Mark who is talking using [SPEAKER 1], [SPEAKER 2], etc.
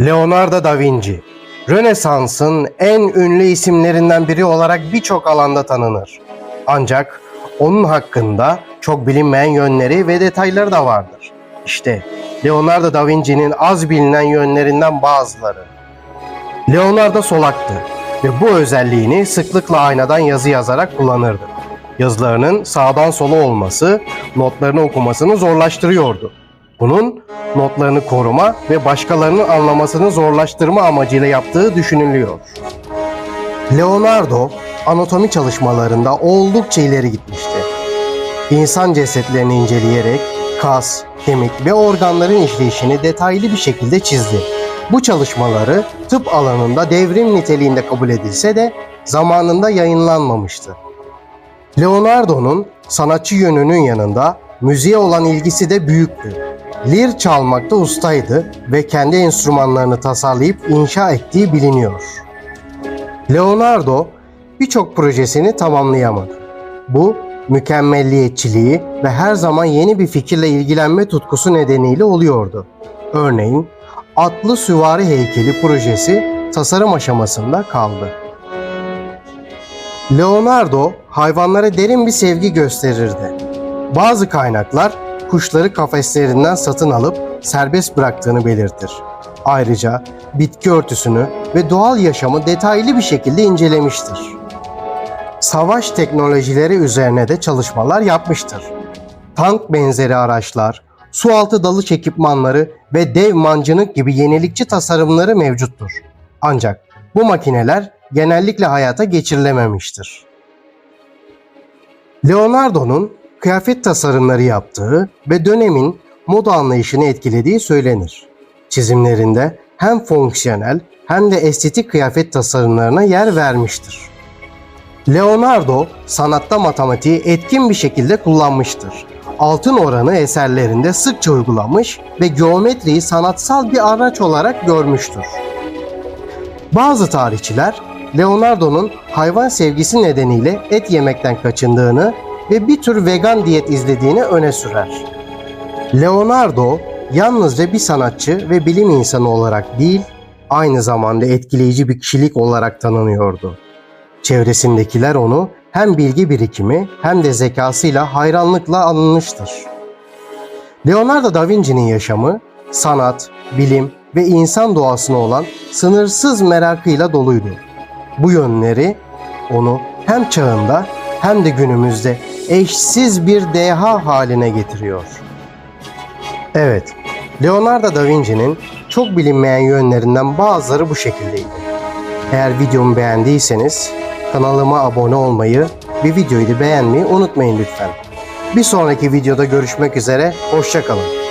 [SPEAKER 1] Leonardo da Vinci, Rönesans'ın en ünlü isimlerinden biri olarak birçok alanda tanınır. Ancak onun hakkında çok bilinmeyen yönleri ve detayları da vardır. İşte Leonardo da Vinci'nin az bilinen yönlerinden bazıları. Leonardo solaktı ve bu özelliğini sıklıkla aynadan yazı yazarak kullanırdı. Yazılarının sağdan sola olması notlarını okumasını zorlaştırıyordu. Bunun notlarını koruma ve başkalarının anlamasını zorlaştırma amacıyla yaptığı düşünülüyor. Leonardo anatomi çalışmalarında oldukça ileri gitmişti. İnsan cesetlerini inceleyerek kas, kemik ve organların işleyişini detaylı bir şekilde çizdi. Bu çalışmaları tıp alanında devrim niteliğinde kabul edilse de zamanında yayınlanmamıştı. Leonardo'nun sanatçı yönünün yanında müziğe olan ilgisi de büyüktü. Lir çalmakta ustaydı ve kendi enstrümanlarını tasarlayıp inşa ettiği biliniyor. Leonardo birçok projesini tamamlayamadı. Bu mükemmelliyetçiliği ve her zaman yeni bir fikirle ilgilenme tutkusu nedeniyle oluyordu. Örneğin atlı süvari heykeli projesi tasarım aşamasında kaldı. Leonardo hayvanlara derin bir sevgi gösterirdi. Bazı kaynaklar kuşları kafeslerinden satın alıp serbest bıraktığını belirtir. Ayrıca bitki örtüsünü ve doğal yaşamı detaylı bir şekilde incelemiştir. Savaş teknolojileri üzerine de çalışmalar yapmıştır. Tank benzeri araçlar, sualtı dalış ekipmanları ve dev mancınık gibi yenilikçi tasarımları mevcuttur. Ancak bu makineler genellikle hayata geçirilememiştir. Leonardo'nun kıyafet tasarımları yaptığı ve dönemin moda anlayışını etkilediği söylenir. Çizimlerinde hem fonksiyonel hem de estetik kıyafet tasarımlarına yer vermiştir. Leonardo sanatta matematiği etkin bir şekilde kullanmıştır. Altın oranı eserlerinde sıkça uygulamış ve geometriyi sanatsal bir araç olarak görmüştür. Bazı tarihçiler Leonardo'nun hayvan sevgisi nedeniyle et yemekten kaçındığını ve bir tür vegan diyet izlediğini öne sürer. Leonardo yalnızca bir sanatçı ve bilim insanı olarak değil, aynı zamanda etkileyici bir kişilik olarak tanınıyordu. Çevresindekiler onu hem bilgi birikimi hem de zekasıyla hayranlıkla anılmıştır. Leonardo da Vinci'nin yaşamı sanat, bilim ve insan doğasına olan sınırsız merakıyla doluydu. Bu yönleri onu hem çağında hem de günümüzde eşsiz bir deha haline getiriyor. Evet, Leonardo da Vinci'nin çok bilinmeyen yönlerinden bazıları bu şekildeydi. Eğer videomu beğendiyseniz kanalıma abone olmayı ve videoyu da beğenmeyi unutmayın lütfen. Bir sonraki videoda görüşmek üzere, hoşçakalın.